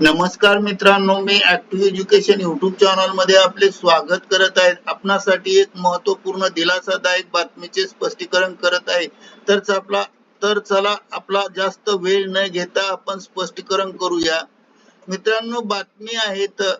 नमस्कार मित्रांनो मी ऍक्टिव्ह एज्युकेशन युट्यूब चॅनलमध्ये आपले स्वागत करत आहे. आपणासाठी एक महत्त्वपूर्ण दिलासादायक बातमीचे स्पष्टीकरण करत आहे. तर आपला तर चला आपला जास्त वेळ न घेता आपण स्पष्टीकरण करूया. मित्रांनो बातमी आहे तर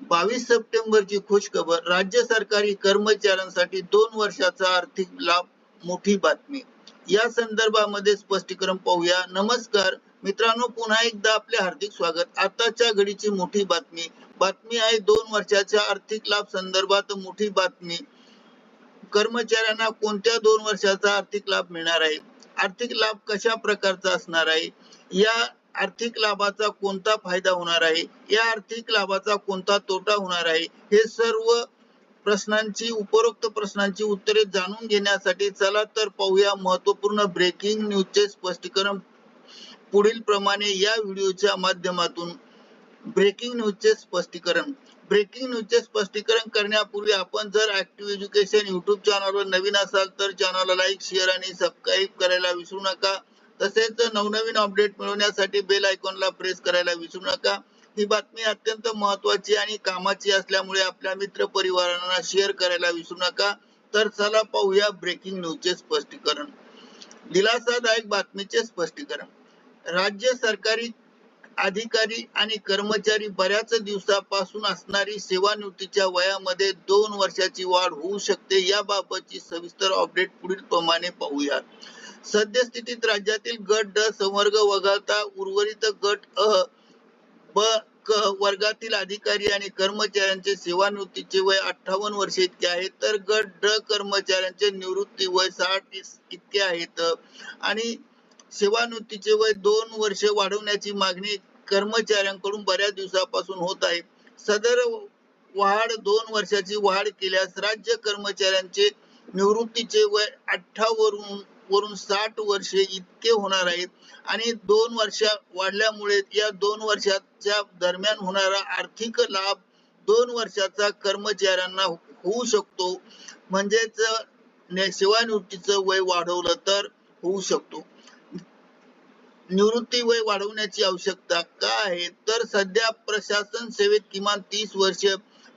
बावीस सप्टेंबरची खुशखबर. राज्य सरकारी कर्मचाऱ्यांसाठी दोन वर्षाचा आर्थिक लाभ मोठी बातमी. या संदर्भामध्ये स्पष्टीकरण पाहूया. नमस्कार मित्रांनो पुन्हा एकदा आपले हार्दिक स्वागत. आताच्या घडीची मोठी बातमी. बातमी आहे दोन वर्षाच्या आर्थिक लाभ संदर्भात मोठी बातमी. कर्मचाऱ्यांना कोणत्या दोन वर्षाचा आर्थिक लाभ मिळणार आहे? आर्थिक लाभ कशा प्रकारचा असणार आहे? या आर्थिक लाभाचा कोणता फायदा होणार आहे? या आर्थिक लाभाचा कोणता तोटा होणार आहे? हे सर्व प्रश्नांची उपरोक्त प्रश्नांची उत्तरे जाणून घेण्यासाठी चला तर पाहूया महत्त्वपूर्ण ब्रेकिंग न्यूजचे स्पष्टीकरण. पुढील प्रमाणे या व्हिडिओच्या माध्यमातून ब्रेकिंग न्यूजचे स्पष्टीकरण. ब्रेकिंग न्यूजचे स्पष्टीकरण करण्यापूर्वी आपण जर ऍक्टिव्ह एज्युकेशन युट्यूब चॅनलवर नवीन असाल तर चॅनलला लाईक शेअर आणि सबस्क्राईब करायला विसरू नका. तसेच नवनवीन अपडेट मिळवण्यासाठी बेल आयकॉनला प्रेस करायला विसरू नका. ही बातमी अत्यंत महत्वाची आणि कामाची असल्यामुळे आपल्या मित्र परिवारांना शेअर करायला विसरू नका. तर चला पाहूया ब्रेकिंग न्यूजचे स्पष्टीकरण. दिलासादायक बातमीचे स्पष्टीकरण. राज्य सरकारी अधिकारी आणि कर्मचारी बऱ्याच दिवसापासून असणारी सेवानिवृत्तीच्या वयामध्ये दोन वर्षाची वाढ होऊ शकते याबाबतची सविस्तर अपडेट पुढील प्रमाणे पाहूया सद्यस्थितीत राज्यातील गट ड संवर्ग वगळता उर्वरित गट अ ब क वर्गातील अधिकारी आणि कर्मचाऱ्यांचे सेवानिवृत्तीचे वय अठ्ठावन्न वर्षे इतके आहे तर गट ड कर्मचाऱ्यांचे निवृत्ती वय साठ इतके आहेत. आणि सेवानिवृत्तीचे वय दोन वर्ष वाढवण्याची मागणी कर्मचाऱ्यांकडून बऱ्याच दिवसापासून होत आहे. सदर वाढ दोन वर्षाची वाढ केल्यास राज्य कर्मचाऱ्यांचे निवृत्तीचे वय अठ्ठावरून वरून साठ वर्षे इतके होणार आहे आणि दोन वर्ष वाढल्यामुळे या दोन वर्षाच्या दरम्यान होणारा आर्थिक लाभ दोन वर्षाचा कर्मचाऱ्यांना होऊ शकतो. म्हणजेच सेवानिवृत्तीचं वय वाढवलं तर होऊ शकतो. निवृत्ती वय वाढवण्याची आवश्यकता का आहे? तर सध्या प्रशासन सेवेत किमान तीस वर्ष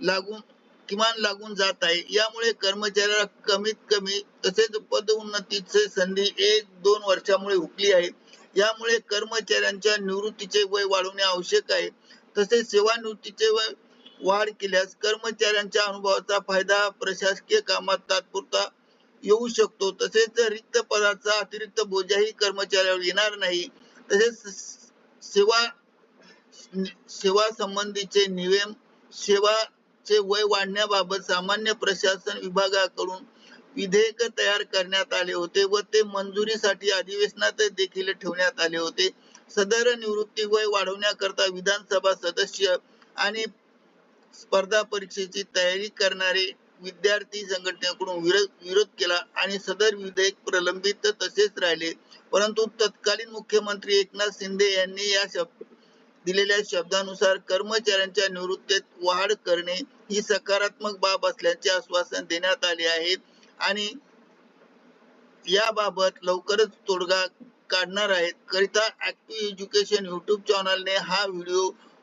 लागून किमान लागून जात आहे. यामुळे कर्मचाऱ्याला कमीत कमी तसेच पदोन्नतीचे संधी एक दोन वर्षामुळे हुकली आहे. यामुळे कर्मचाऱ्यांच्या निवृत्तीचे वय वाढवणे आवश्यक आहे. तसेच सेवानिवृत्तीचे वय वाढ केल्यास कर्मचाऱ्यांच्या अनुभवाचा फायदा प्रशासकीय कामात तात्पुरता येऊ शकतो. तसेच रिक्त पदाचा अतिरिक्त बोजाही कर्मचाऱ्यावर येणार नाही. तसेच सेवा सेवा संबंधीचे नियम सेवाचे वय वाढण्याबाबत सामान्य प्रशासन विभागाकडून विधेयक तयार करण्यात आले होते व ते मंजुरीसाठी अधिवेशनात देखील ठेवण्यात आले होते. सदर निवृत्ती वय वाढवण्याकरता विधानसभा सदस्य आणि स्पर्धा परीक्षेची तयारी करणारे विद्यार्थी संघटनेकडून विरोध विरोध केला आणि सदर विधेयक प्रलंबित तसेच राहिले. परंतु तत्कालीन मुख्यमंत्री एकनाथ शिंदे यांनी या शब्द दिलेल्या शब्दानुसार कर्मचाऱ्यांच्या निवृत्तीत वाढ करणे ही सकारात्मक बाब असल्याचे आश्वासन देण्यात आले आहे आणि याबाबत लवकरच तोडगा काढणार आहेत. करिता ऍक्टिव्ह एज्युकेशन युट्यूब चॅनलने हा व्हिडिओ